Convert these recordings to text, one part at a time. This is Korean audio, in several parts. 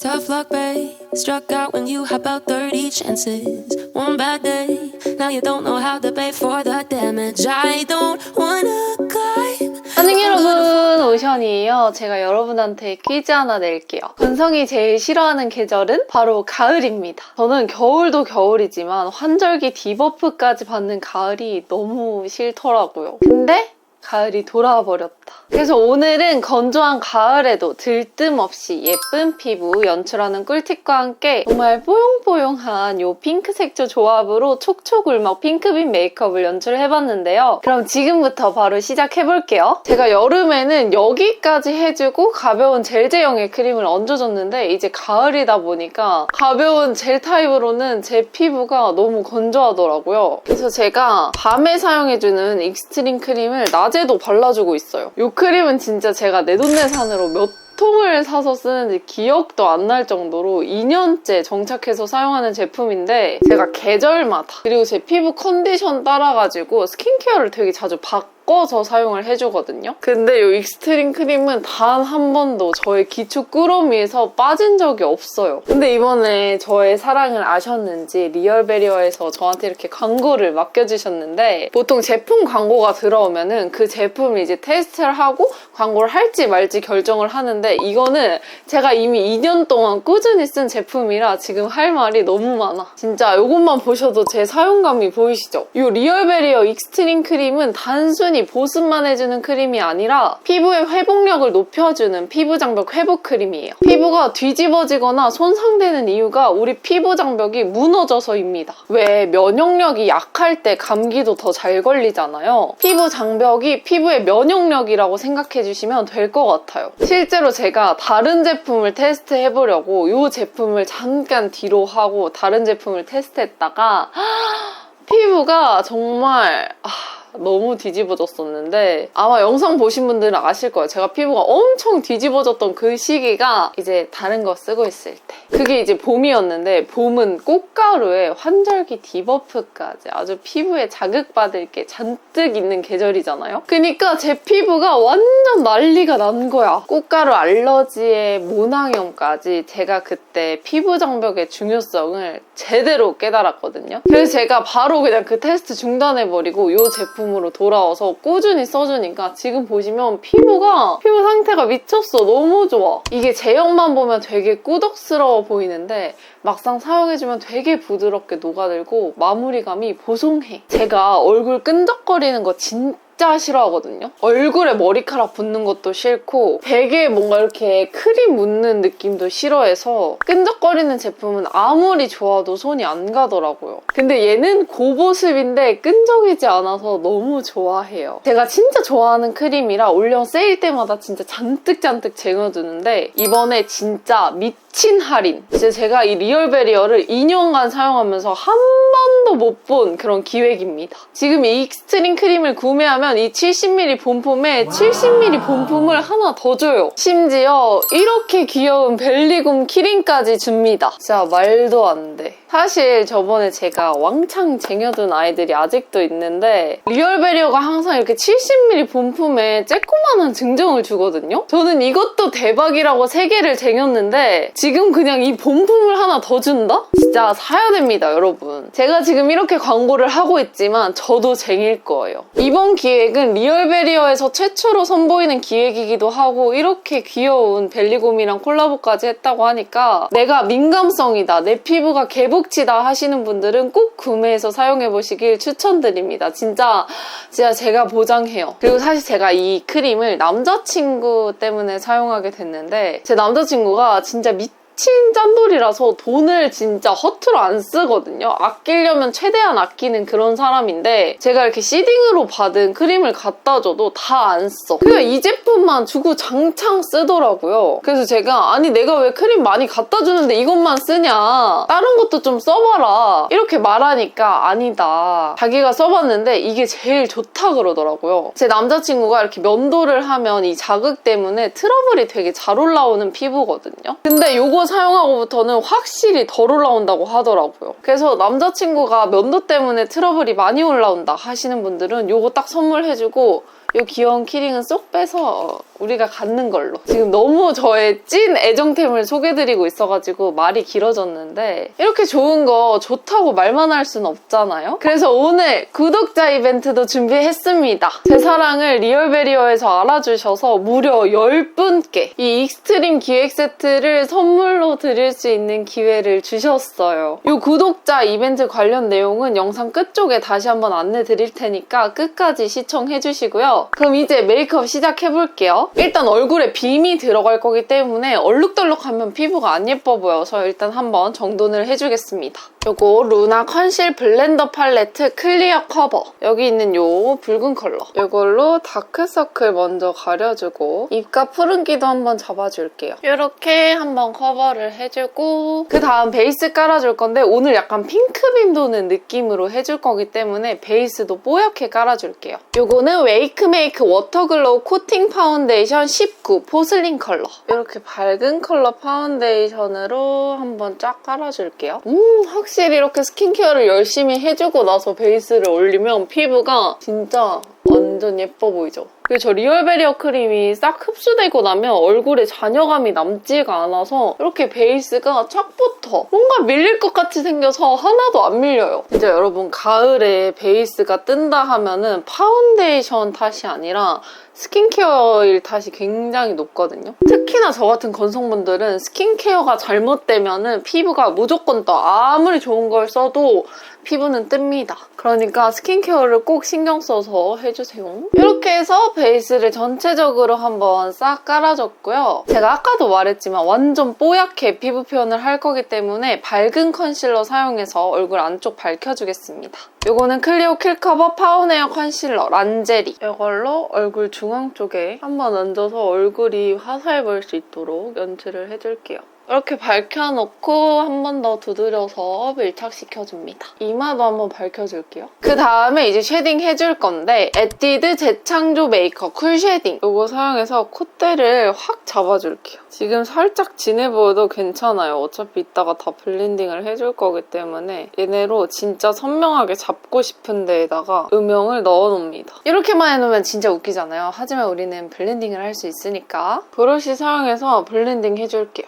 Tough luck, babe. Struck out when you had about 30 chances. One bad day, now you don't know how to pay for the damage. I don't wanna climb. 안녕 여러분 오션이에요 제가 여러분한테 퀴즈 하나 낼게요 건성이 제일 싫어하는 계절은 바로 가을입니다 저는 겨울도 겨울이지만 환절기 디버프까지 받는 가을이 너무 싫더라고요 근데 가을이 돌아와 버렸다. 그래서 오늘은 건조한 가을에도 들뜸 없이 예쁜 피부 연출하는 꿀팁과 함께 정말 뽀용뽀용한 요 핑크색조 조합으로 촉촉울먹 핑크빛 메이크업을 연출해봤는데요. 그럼 지금부터 바로 시작해볼게요. 제가 여름에는 여기까지 해주고 가벼운 젤 제형의 크림을 얹어줬는데 이제 가을이다 보니까 가벼운 젤 타입으로는 제 피부가 너무 건조하더라고요. 그래서 제가 밤에 사용해주는 익스트림 크림을 낮에도 발라주고 있어요. 이 크림은 진짜 제가 내돈내산으로 몇 통을 사서 쓰는지 기억도 안 날 정도로 2년째 정착해서 사용하는 제품인데 제가 계절마다 그리고 제 피부 컨디션 따라가지고 스킨케어를 되게 자주 바꿔 서 사용을 해주거든요. 근데 이 익스트림 크림은 단 한 번도 저의 기초 꾸러미에서 빠진 적이 없어요. 근데 이번에 저의 사랑을 아셨는지 리얼베리어에서 저한테 이렇게 광고를 맡겨주셨는데 보통 제품 광고가 들어오면은 그 제품을 이제 테스트를 하고 광고를 할지 말지 결정을 하는데 이거는 제가 이미 2년 동안 꾸준히 쓴 제품이라 지금 할 말이 너무 많아. 진짜 이것만 보셔도 제 사용감이 보이시죠? 이 리얼베리어 익스트림 크림은 단순히 보습만 해주는 크림이 아니라 피부의 회복력을 높여주는 피부 장벽 회복 크림이에요. 피부가 뒤집어지거나 손상되는 이유가 우리 피부 장벽이 무너져서입니다. 왜 면역력이 약할 때 감기도 더 잘 걸리잖아요. 피부 장벽이 피부의 면역력이라고 생각해 주시면 될 것 같아요. 실제로 제가 다른 제품을 테스트 해 보려고 이 제품을 잠깐 뒤로 하고 다른 제품을 테스트했다가 피부가 정말 아, 너무 뒤집어졌었는데 아마 영상 보신 분들은 아실 거예요. 제가 피부가 엄청 뒤집어졌던 그 시기가 이제 다른 거 쓰고 있을 때 그게 이제 봄이었는데 봄은 꽃가루에 환절기 디버프까지 아주 피부에 자극받을 게 잔뜩 있는 계절이잖아요. 그러니까 제 피부가 완전 난리가 난 거야. 꽃가루 알러지에 모낭염까지 제가 그때 피부 장벽의 중요성을 제대로 깨달았거든요. 그래서 제가 바로 그냥 그 테스트 중단해버리고 이 제품 으로 돌아와서 꾸준히 써주니까 지금 보시면 피부가 피부 상태가 미쳤어. 너무 좋아. 이게 제형만 보면 되게 꾸덕스러워 보이는데 막상 사용해주면 되게 부드럽게 녹아들고 마무리감이 보송해. 제가 얼굴 끈적거리는 거 진짜 진짜 싫어하거든요. 얼굴에 머리카락 붙는 것도 싫고 되게 뭔가 이렇게 크림 묻는 느낌도 싫어해서 끈적거리는 제품은 아무리 좋아도 손이 안 가더라고요. 근데 얘는 고보습인데 끈적이지 않아서 너무 좋아해요. 제가 진짜 좋아하는 크림이라 올영 세일 때마다 진짜 잔뜩잔뜩 쟁여두는데 이번에 진짜 미친 할인. 진짜 제가 이 리얼 베리어를 2년간 사용하면서 한 번도 못 본 그런 기획입니다. 지금 이 익스트림 크림을 구매하면 이 70ml 본품에 70ml 본품을 하나 더 줘요. 심지어 이렇게 귀여운 벨리곰 키링까지 줍니다. 진짜 말도 안 돼. 사실 저번에 제가 왕창 쟁여둔 아이들이 아직도 있는데 리얼베리어가 항상 이렇게 70ml 본품에 쬐꼬만한 증정을 주거든요. 저는 이것도 대박이라고 3개를 쟁였는데 지금 그냥 이 본품을 하나 더 준다? 진짜 사야 됩니다, 여러분. 제가 지금 이렇게 광고를 하고 있지만 저도 쟁일 거예요. 이번 기획은 리얼베리어에서 최초로 선보이는 기획이기도 하고 이렇게 귀여운 벨리곰이랑 콜라보까지 했다고 하니까 내가 민감성이다, 내 피부가 개 복치다 하시는 분들은 꼭 구매해서 사용해 보시길 추천드립니다. 진짜 진짜 제가 보장해요. 그리고 사실 제가 이 크림을 남자친구 때문에 사용하게 됐는데 제 남자친구가 진짜 미 미친 짠돌이라서 돈을 진짜 허투루 안 쓰거든요. 아끼려면 최대한 아끼는 그런 사람인데 제가 이렇게 시딩으로 받은 크림을 갖다 줘도 다 안 써. 그냥 이 제품만 주고 장창 쓰더라고요. 그래서 제가 아니 내가 왜 크림 많이 갖다 주는데 이것만 쓰냐. 다른 것도 좀 써봐라. 이렇게 말하니까 아니다. 자기가 써봤는데 이게 제일 좋다 그러더라고요. 제 남자친구가 이렇게 면도를 하면 이 자극 때문에 트러블이 되게 잘 올라오는 피부거든요. 근데 요거 사용하고부터는 확실히 덜 올라온다고 하더라고요. 그래서 남자친구가 면도 때문에 트러블이 많이 올라온다 하시는 분들은 요거 딱 선물해주고 이 귀여운 키링은 쏙 빼서 우리가 갖는 걸로. 지금 너무 저의 찐 애정템을 소개드리고 있어가지고 말이 길어졌는데 이렇게 좋은 거 좋다고 말만 할 수는 없잖아요. 그래서 오늘 구독자 이벤트도 준비했습니다. 제 사랑을 리얼베리어에서 알아주셔서 무려 10분께 이 익스트림 기획 세트를 선물로 드릴 수 있는 기회를 주셨어요. 이 구독자 이벤트 관련 내용은 영상 끝쪽에 다시 한번 안내 드릴 테니까 끝까지 시청해 주시고요. 그럼 이제 메이크업 시작해 볼게요. 일단 얼굴에 빔이 들어갈 거기 때문에 얼룩덜룩하면 피부가 안 예뻐 보여서 일단 한번 정돈을 해주겠습니다. 요거 루나 컨실 블렌더 팔레트 클리어 커버 여기 있는 요 붉은 컬러 이걸로 다크서클 먼저 가려주고 입가 푸른기도 한번 잡아줄게요. 이렇게 한번 커버를 해주고 그 다음 베이스 깔아줄 건데 오늘 약간 핑크빔 도는 느낌으로 해줄 거기 때문에 베이스도 뽀얗게 깔아줄게요. 요거는 웨이크 메이크 워터글로우 코팅 파운데이션 19 포슬린 컬러 이렇게 밝은 컬러 파운데이션으로 한번 쫙 깔아줄게요. 음 확실히 이렇게 스킨케어를 열심히 해주고 나서 베이스를 올리면 피부가 진짜 완전 예뻐 보이죠? 그리고 저 리얼 베리어 크림이 싹 흡수되고 나면 얼굴에 잔여감이 남지가 않아서 이렇게 베이스가 착 붙어. 뭔가 밀릴 것 같이 생겨서 하나도 안 밀려요. 진짜 여러분 가을에 베이스가 뜬다 하면은 파운데이션 탓이 아니라 스킨케어일 탓이 굉장히 높거든요. 특히나 저 같은 건성분들은 스킨케어가 잘못되면은 피부가 무조건 떠. 아무리 좋은 걸 써도 피부는 뜹니다. 그러니까 스킨케어를 꼭 신경 써서 해주세요. 이렇게 해서 베이스를 전체적으로 한번 싹 깔아줬고요. 제가 아까도 말했지만 완전 뽀얗게 피부 표현을 할 거기 때문에 밝은 컨실러 사용해서 얼굴 안쪽 밝혀주겠습니다. 이거는 클리오 킬커버 파운에어 컨실러 란제리 이걸로 얼굴 중앙 쪽에 한번 얹어서 얼굴이 화사해 보일 수 있도록 연출을 해줄게요. 이렇게 밝혀놓고 한 번 더 두드려서 밀착시켜줍니다. 이마도 한번 밝혀줄게요. 그 다음에 이제 쉐딩 해줄 건데 에뛰드 재창조 메이커 쿨 쉐딩 이거 사용해서 콧대를 확 잡아줄게요. 지금 살짝 진해 보여도 괜찮아요. 어차피 이따가 다 블렌딩을 해줄 거기 때문에 얘네로 진짜 선명하게 잡고 싶은 데에다가 음영을 넣어놓습니다. 이렇게만 해놓으면 진짜 웃기잖아요. 하지만 우리는 블렌딩을 할 수 있으니까 브러쉬 사용해서 블렌딩 해줄게요.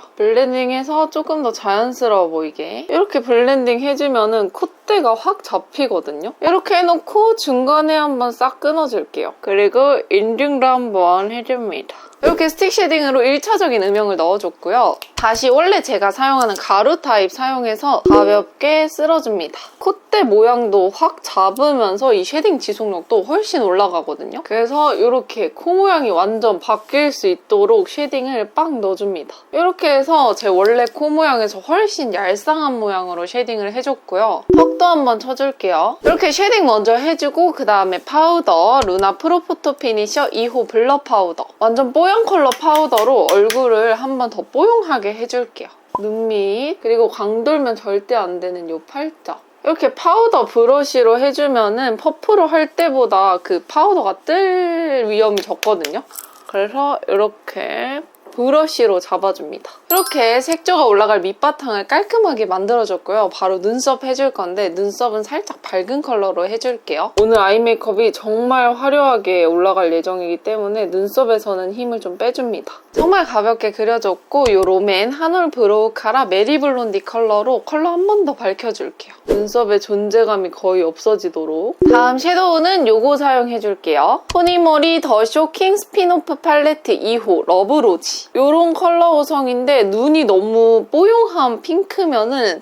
블렌딩해서 조금 더 자연스러워 보이게 이렇게 블렌딩 해주면은 콧대가 확 잡히거든요. 이렇게 해놓고 중간에 한번 싹 끊어줄게요. 그리고 인중도 한번 해줍니다. 이렇게 스틱 쉐딩으로 1차적인 음영을 넣어줬고요. 다시 원래 제가 사용하는 가루 타입 사용해서 가볍게 쓸어줍니다. 콧대 모양도 확 잡으면서 이 쉐딩 지속력도 훨씬 올라가거든요. 그래서 이렇게 코 모양이 완전 바뀔 수 있도록 쉐딩을 빡 넣어줍니다. 이렇게 해서 제 원래 코 모양에서 훨씬 얄쌍한 모양으로 쉐딩을 해줬고요. 턱도 한번 쳐줄게요. 이렇게 쉐딩 먼저 해주고 그 다음에 파우더 루나 프로포토 피니셔 2호 블러 파우더 완전 뽀용 컬러 파우더로 얼굴을 한번 더 뽀용하게 해줄게요. 눈 밑, 그리고 광돌면 절대 안 되는 이 팔짝. 이렇게 파우더 브러쉬로 해주면은 퍼프로 할 때보다 그 파우더가 뜰 위험이 적거든요. 그래서 이렇게 브러쉬로 잡아줍니다. 이렇게 색조가 올라갈 밑바탕을 깔끔하게 만들어줬고요. 바로 눈썹 해줄 건데 눈썹은 살짝 밝은 컬러로 해줄게요. 오늘 아이 메이크업이 정말 화려하게 올라갈 예정이기 때문에 눈썹에서는 힘을 좀 빼줍니다. 정말 가볍게 그려줬고 이 롬앤 한올 브로우 카라 메리 블론디 컬러로 컬러 한 번 더 밝혀줄게요. 눈썹의 존재감이 거의 없어지도록. 다음 섀도우는 요거 사용해줄게요. 토니모리 더 쇼킹 스피노프 팔레트 2호 러브로지. 요런 컬러 구성인데 눈이 너무 뽀용한 핑크면은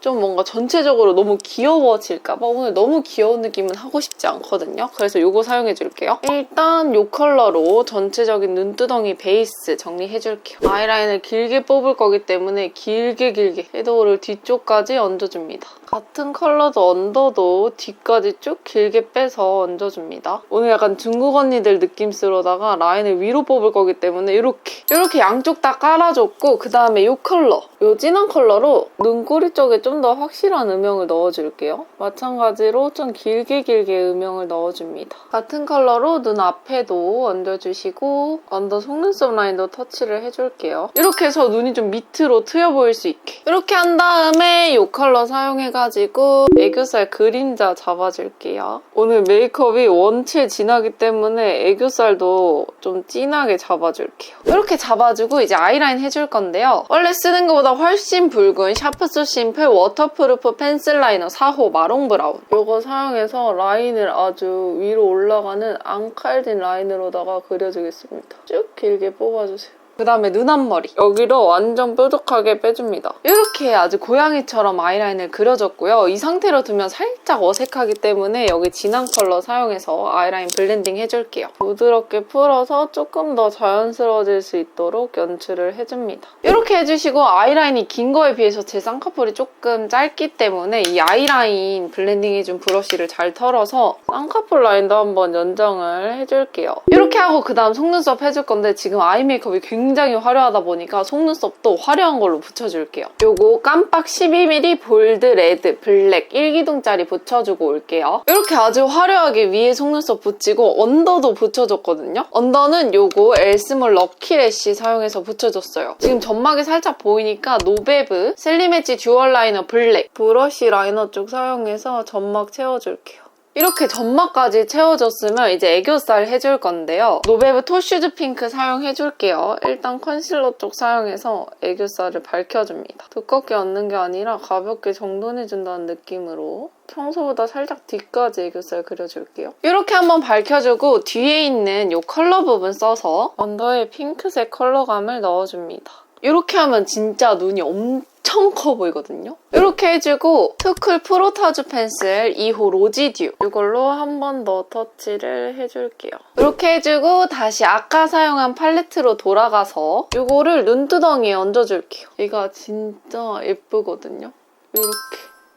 좀 뭔가 전체적으로 너무 귀여워질까봐 오늘 너무 귀여운 느낌은 하고 싶지 않거든요. 그래서 요거 사용해줄게요. 일단 요 컬러로 전체적인 눈두덩이 베이스 정리해줄게요. 아이라인을 길게 뽑을 거기 때문에 길게 길게 섀도우를 뒤쪽까지 얹어줍니다. 같은 컬러도 얹어도 뒤까지 쭉 길게 빼서 얹어줍니다. 오늘 약간 중국 언니들 느낌스러다가 라인을 위로 뽑을 거기 때문에 이렇게 이렇게 양쪽 다 깔아줬고 그 다음에 이 컬러 이 진한 컬러로 눈꼬리 쪽에 좀더 확실한 음영을 넣어줄게요. 마찬가지로 좀 길게 길게 음영을 넣어줍니다. 같은 컬러로 눈 앞에도 얹어주시고 언더 속눈썹 라인도 터치를 해줄게요. 이렇게 해서 눈이 좀 밑으로 트여 보일 수 있게. 이렇게 한 다음에 이 컬러 사용해가지고 애교살 그림자 잡아줄게요. 오늘 메이크업이 원체 진하기 때문에 애교살도 좀 진하게 잡아줄게요. 이렇게 잡아주고 이제 아이라인 해줄 건데요. 원래 쓰는 것보다 훨씬 붉은 샤프소 심플 워터프루프 펜슬 라이너 4호 마롱 브라운. 이거 사용해서 라인을 아주 위로 올라가는 앙칼진 라인으로다가 그려주겠습니다. 쭉 길게 뽑아주세요. 그 다음에 눈 앞머리 여기로 완전 뾰족하게 빼줍니다. 이렇게 아주 고양이처럼 아이라인을 그려줬고요. 이 상태로 두면 살짝 어색하기 때문에 여기 진한 컬러 사용해서 아이라인 블렌딩 해줄게요. 부드럽게 풀어서 조금 더 자연스러워질 수 있도록 연출을 해줍니다. 이렇게 해주시고 아이라인이 긴 거에 비해서 제 쌍꺼풀이 조금 짧기 때문에 이 아이라인 블렌딩 해준 브러쉬를 잘 털어서 쌍꺼풀 라인도 한번 연장을 해줄게요. 이렇게 하고 그 다음 속눈썹 해줄 건데 지금 아이 메이크업이 굉장히 화려하다 보니까 속눈썹도 화려한 걸로 붙여줄게요. 요거 깜빡 12mm 볼드 레드 블랙 1기둥짜리 붙여주고 올게요. 이렇게 아주 화려하게 위에 속눈썹 붙이고 언더도 붙여줬거든요. 언더는 요거 엘스몰 럭키래쉬 사용해서 붙여줬어요. 지금 점막이 살짝 보이니까 노베브 셀리매치 듀얼 라이너 블랙 브러쉬 라이너 쪽 사용해서 점막 채워줄게요. 이렇게 점막까지 채워줬으면 이제 애교살 해줄 건데요. 노베브 토슈즈 핑크 사용해줄게요. 일단 컨실러 쪽 사용해서 애교살을 밝혀줍니다. 두껍게 얹는 게 아니라 가볍게 정돈해준다는 느낌으로 평소보다 살짝 뒤까지 애교살 그려줄게요. 이렇게 한번 밝혀주고 뒤에 있는 이 컬러 부분 써서 언더에 핑크색 컬러감을 넣어줍니다. 이렇게 하면 진짜 눈이 엄청 커 보이거든요. 이렇게 해주고 투쿨 프로타주 펜슬 2호 로지듀 이걸로 한 번 더 터치를 해줄게요. 이렇게 해주고 다시 아까 사용한 팔레트로 돌아가서 이거를 눈두덩이에 얹어줄게요. 얘가 진짜 예쁘거든요. 이렇게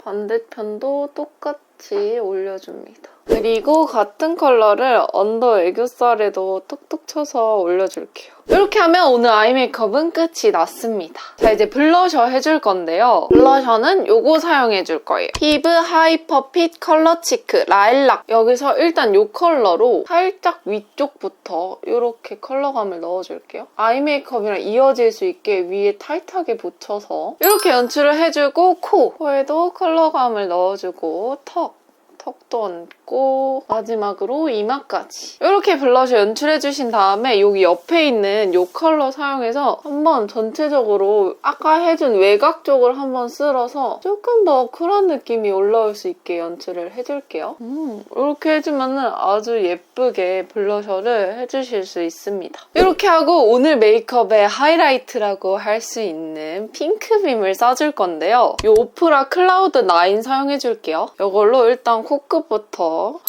반대편도 똑같이 올려줍니다. 그리고 같은 컬러를 언더 애교살에도 톡톡 쳐서 올려줄게요. 이렇게 하면 오늘 아이 메이크업은 끝이 났습니다. 자 이제 블러셔 해줄 건데요. 블러셔는 요거 사용해줄 거예요. 피브 하이퍼 핏 컬러 치크 라일락 여기서 일단 요 컬러로 살짝 위쪽부터 이렇게 컬러감을 넣어줄게요. 아이 메이크업이랑 이어질 수 있게 위에 타이트하게 붙여서 이렇게 연출을 해주고 코 코에도 컬러감을 넣어주고 턱 턱도 얹고 마지막으로 이마까지 이렇게 블러셔 연출해주신 다음에 여기 옆에 있는 이 컬러 사용해서 한번 전체적으로 아까 해준 외곽 쪽을 한번 쓸어서 조금 더 쿨한 느낌이 올라올 수 있게 연출을 해줄게요. 음, 이렇게 해주면 아주 예쁘게 블러셔를 해주실 수 있습니다. 이렇게 하고 오늘 메이크업의 하이라이트라고 할 수 있는 핑크빔을 써줄 건데요. 이 오프라 클라우드 9 사용해줄게요. 이걸로 일단 코 끝부터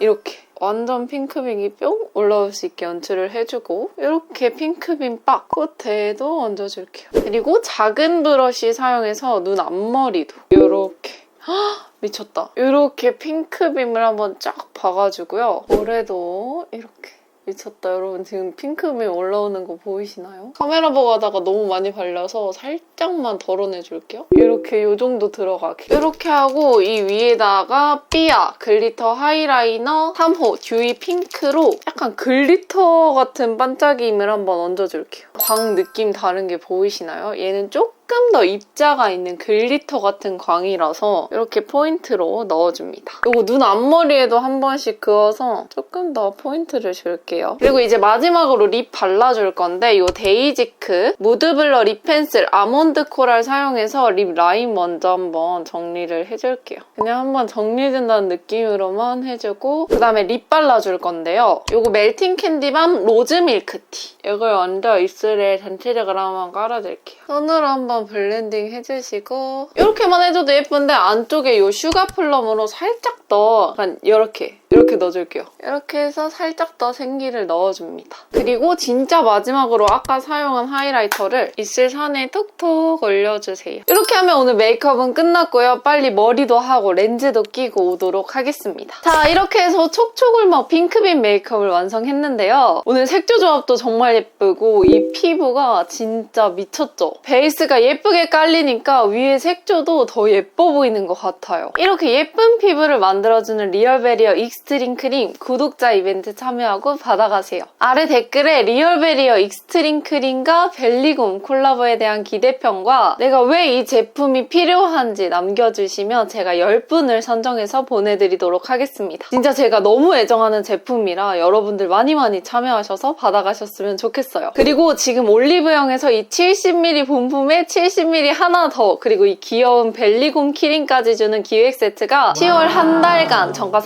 이렇게 완전 핑크빔이 뿅 올라올 수 있게 연출을 해주고 이렇게 핑크빔 빡 끝에도 얹어줄게요. 그리고 작은 브러쉬 사용해서 눈 앞머리도 이렇게 미쳤다. 이렇게 핑크빔을 한번 쫙 봐가지고요. 볼에도 이렇게 미쳤다 여러분 지금 핑크빔 올라오는 거 보이시나요? 카메라 보고 하다가 너무 많이 발려서 살짝만 덜어내줄게요. 이렇게 이 정도 들어가게. 이렇게 하고 이 위에다가 삐아 글리터 하이라이너 3호 듀이 핑크로 약간 글리터 같은 반짝임을 한번 얹어줄게요. 광 느낌 다른 게 보이시나요? 얘는 조금 더 입자가 있는 글리터 같은 광이라서 이렇게 포인트로 넣어줍니다. 이거 눈 앞머리에도 한 번씩 그어서 조금 더 포인트를 줄게요. 그리고 이제 마지막으로 립 발라줄 건데 이 데이지크 무드블러 립 펜슬 아몬드 코랄 사용해서 립 라인 먼저 한번 정리를 해줄게요. 그냥 한번 정리해준다는 느낌으로만 해주고 그 다음에 립 발라줄 건데요. 이거 멜팅 캔디밤 로즈 밀크티 이걸 얹어 입술에 전체적으로 한번 깔아줄게요. 손으로 한번 블렌딩 해주시고 이렇게만 해줘도 예쁜데 안쪽에 이 슈가 플럼으로 살짝 더 약간 이렇게 이렇게 넣어줄게요. 이렇게 해서 살짝 더 생기를 넣어줍니다. 그리고 진짜 마지막으로 아까 사용한 하이라이터를 입술 선에 톡톡 올려주세요. 이렇게 하면 오늘 메이크업은 끝났고요. 빨리 머리도 하고 렌즈도 끼고 오도록 하겠습니다. 자, 이렇게 해서 촉촉울먹 핑크빛 메이크업을 완성했는데요. 오늘 색조 조합도 정말 예쁘고 이 피부가 진짜 미쳤죠? 베이스가 예쁘게 깔리니까 위에 색조도 더 예뻐 보이는 것 같아요. 이렇게 예쁜 피부를 만들어주는 리얼베리어 익스 트림 크림 구독자 이벤트 참여하고 받아가세요. 아래 댓글에 리얼베리어 익스트림 크림과 벨리곰 콜라보에 대한 기대평과 내가 왜 이 제품이 필요한지 남겨주시면 제가 10분을 선정해서 보내드리도록 하겠습니다. 진짜 제가 너무 애정하는 제품이라 여러분들 많이 많이 참여하셔서 받아가셨으면 좋겠어요. 그리고 지금 올리브영에서 이 70ml 본품에 70ml 하나 더 그리고 이 귀여운 벨리곰 키링까지 주는 기획 세트가 10월 한 달간 정가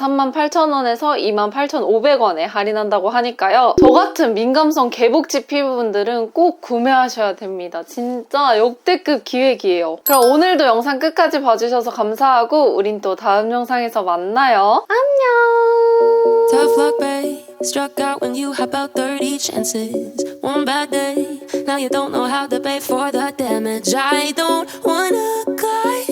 38,000원에서 28,500원에 할인한다고 하니까요. 저 같은 민감성 개복치 피부분들은 꼭 구매하셔야 됩니다. 진짜 역대급 기획이에요. 그럼 오늘도 영상 끝까지 봐주셔서 감사하고 우린 또 다음 영상에서 만나요. 안녕! Struck out when you had about 30 chances. One bad day, now you don't know how to pay for the damage. I don't wanna climb